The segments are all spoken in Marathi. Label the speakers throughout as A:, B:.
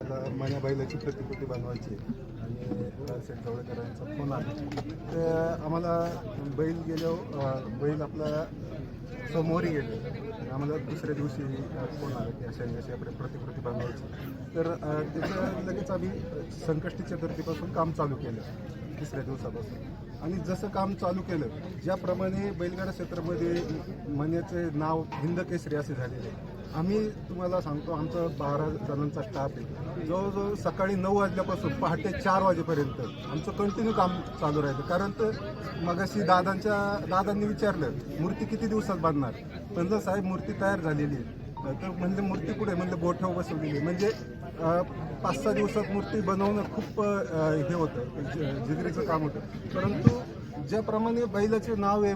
A: आता माझ्या बैलाची प्रतिकृती बनवायची आहे. आणि लालसेठ जवळकरांचा फोन आला तर आम्हाला बैल गेलो बैल आपला समोरही गेले. आम्हाला दुसऱ्या दिवशी फोन आला की अशा अशी आपली प्रतिकृती बनवायची. तर अं, त्याचं लगेच आम्ही संकष्टी चतुर्थीपासून काम चालू केलं तिसऱ्या दिवसापासून. आणि जसं काम चालू केलं ज्याप्रमाणे बैलगाडा क्षेत्रामध्ये मण्याचे नाव हिंद केसरी असे झालेले आहे. आम्ही तुम्हाला सांगतो आमचा बारा जणांचा स्टाफ आहे. जवळजवळ सकाळी नऊ वाजल्यापासून पहाटे चार वाजेपर्यंत आमचं कंटिन्यू काम चालू राहिलं. कारण तर मगाशी दादांच्या दादांनी विचारलं मूर्ती किती दिवसात बांधणार? पण साहेब मूर्ती तयार झालेली आहे तर म्हणलं मूर्ती कुठे? म्हणलं गोठ्यावर बसवलेली म्हणजे, म्हणजे पाच सहा दिवसात मूर्ती बनवणं खूप हे होतं. जिगरीचं काम होतं. परंतु ज्याप्रमाणे बैलाचे नाव आहे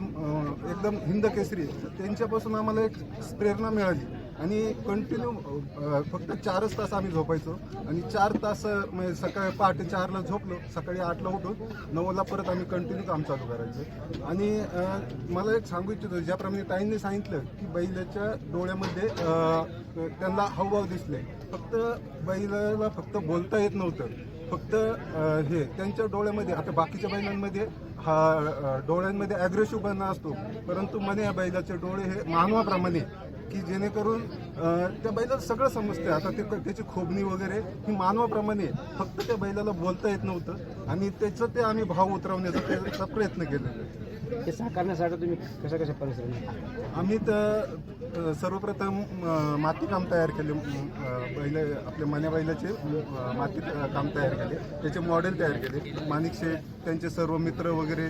A: एकदम हिंद केसरी त्यांच्यापासून आम्हाला एक प्रेरणा मिळाली. आणि कंटिन्यू फक्त चारच तास आम्ही झोपायचो. आणि चार तास म्हणजे सकाळी पहाटे चारला झोपलो सकाळी आठला उठून नऊला परत आम्ही कंटिन्यू काम चालू करायचं. आणि मला एक सांगू इच्छितो ज्याप्रमाणे ताईंनी सांगितलं की बैलाच्या डोळ्यामध्ये त्यांना हावभाव दिसले. फक्त बैलाला फक्त बोलता येत नव्हतं. फक्त हे त्यांच्या डोळ्यामध्ये आता बाकीच्या बैलांमध्ये हा डोळ्यांमध्ये डोळ्यांमध्ये ॲग्रेसिव्हपणा असतो. परंतु मने या बैलाचे डोळे हे मानवाप्रमाणे की जेणेकरून त्या बैलाला सगळं समजते आता ते त्याची खोबणी वगैरे ही मानवाप्रमाणे फक्त त्या बैलाला बोलता येत नव्हतं आणि त्याचं ते आम्ही भाव उतरवण्याचा त्याचा प्रयत्न केलेला आहे
B: हे साकारण्यासाठी तुम्ही कशा कशा परिस्थिती
A: आम्ही तर सर्वप्रथम माती मातीकाम तयार केले. बैल आपल्या मन्या बैलाचे माती काम तयार केले. त्याचे मॉडेल तयार केले. माणिक शेठ त्यांचे सर्व मित्र वगैरे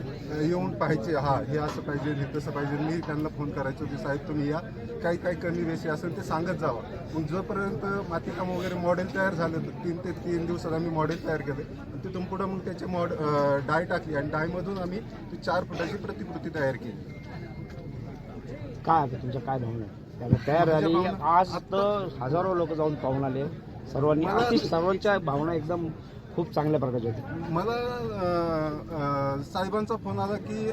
A: येऊन पाहायचे हा हे असं पाहिजे हे तसं पाहिजे. मी त्यांना फोन करायचो की साहेब तुम्ही या. काही काही कमी वेशी असेल ते सांगत जावा. मग जोपर्यंत मातीकाम वगैरे मॉडेल तयार झालं तर तीन ते तीन दिवसात आम्ही मॉडेल तयार केले. तिथून पुढं मग त्याचे मॉड डाय टाकली. आणि डायमधून आम्ही ती चार फुटाची प्रतिकृती तयार केली.
B: काय आता तुमच्या काय भावना आहे? त्याला तयार झाली. आज तर हजारो लोक जाऊन पाहून आले. सर्वांनी अति सर्वांच्या भावना एकदम खूप चांगल्या प्रकारच्या होत्या.
A: मला अं, अं, साहेबांचा फोन आला की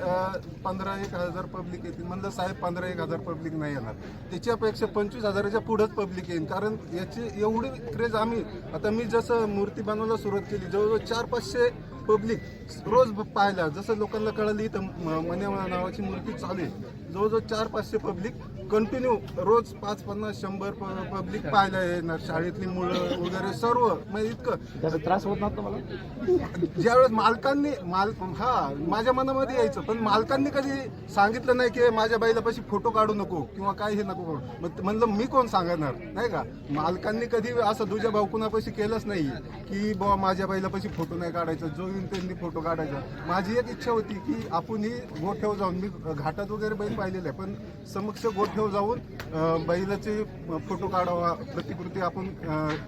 A: पंधरा एक हजार पब्लिक येतील. म्हणलं साहेब पंधरा एक हजार पब्लिक नाही येणार. त्याच्यापेक्षा पंचवीस हजाराच्या पुढंच पब्लिक येईल कारण याची एवढी क्रेज आम्ही आता मी जसं मूर्ती बनवायला सुरुवात केली जवळजवळ चार पाचशे पब्लिक रोज पाहायला. जसं लोकांना कळलं इथं म- मन्या नावाची मूर्ती चालू आहे. जवळजवळ चार पाचशे पब्लिक कंटिन्यू रोज पाच पन्नास शंभर पब्लिक पाहायला येणार. शाळेतली मुलं वगैरे सर्व. म्हणजे इतकं.
B: त्रास होत नव्हता मला?
A: ज्यावेळेस मालकांनी माल हा माझ्या मनामध्ये यायचं. पण मालकांनी कधी सांगितलं नाही की माझ्या बैलापाशी फोटो काढू नको किंवा काय हे नको करू. म्हणलं मी कोण सांगणार? नाही का? मालकांनी कधी असं दुजा भाऊकुणापाशी केलंच नाही की बाबा माझ्या बैलापाशी फोटो नाही काढायचा. जो नवीन त्यांनी फोटो काढायचा. माझी एक इच्छा होती की आपण ही गोठ्यावर जाऊन मी घाटात वगैरे बैल पाहिलेले आहे पण समक्ष गोठ्यावर जाऊन बैलाचे फोटो काढावा प्रतिकृती आपण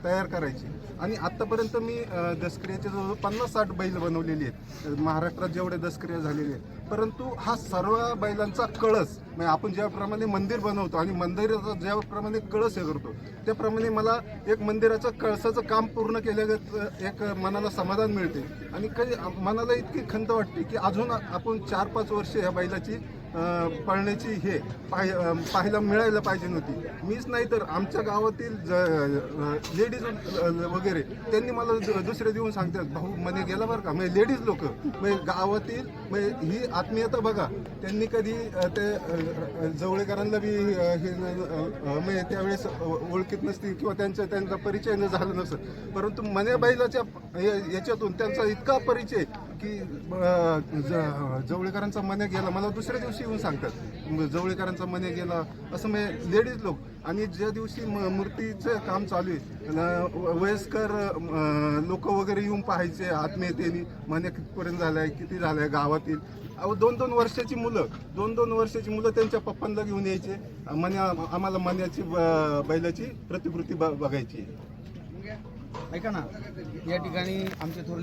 A: तयार करायची. आणि आत्तापर्यंत मी दसक्रियाचे जवळजवळ पन्नास साठ बैल बनवलेली आहेत. महाराष्ट्रात जेवढे दसक्रिया झालेले आहेत परंतु हा सर्व बैलांचा कळस म्हणजे आपण ज्याप्रमाणे मंदिर बनवतो आणि मंदिराचा ज्याप्रमाणे कळस हे करतो त्याप्रमाणे मला एक मंदिराचं कळसाचं काम पूर्ण केल्यागत एक मनाला समाधान मिळते. आणि काही मनाला इतकी खंत वाटते की अजून आपण चार पाच वर्ष ह्या बैलाची पळण्याची हे पाह पाहायला मिळायला पाहिजे नव्हती. मीच नाही तर आमच्या गावातील लेडीज वगैरे त्यांनी मला दुसरे देऊन सांगतात भाऊ मने गेला बरं का? म्हणजे लेडीज लोक. म्हणजे गावातील म्हणजे ही आत्मीयता बघा. त्यांनी कधी ते जवळेकरांना बी हे म्हणजे त्यावेळेस ओळखीत नसतील किंवा त्यांचा त्यांचा परिचय न झाला नसत. परंतु मने बैलाच्या या- याच्यातून त्यांचा इतका परिचय की ज- जवळेकरांचा मने गेला मला दुसऱ्या दिवशी येऊन सांगतात. जवळीकरांचा जवळेकरांचा मने गेला. असं म्हणजे लेडीज लोक. आणि ज्या दिवशी म- मूर्तीचं काम चालू आहे वयस्कर लोक वगैरे येऊन पाहायचे आत्मीयतेने मने कितपर्यंत झालाय किती झालंय गावातील अहो दोन दोन वर्षाची मुलं. दोन दोन वर्षाची मुलं त्यांच्या पप्पांना घेऊन यायचे. मने आम्हाला मन्याची बैलाची प्रतिकृती ब- बघायची.
C: ऐका ना. या ठिकाणी आमचे थोर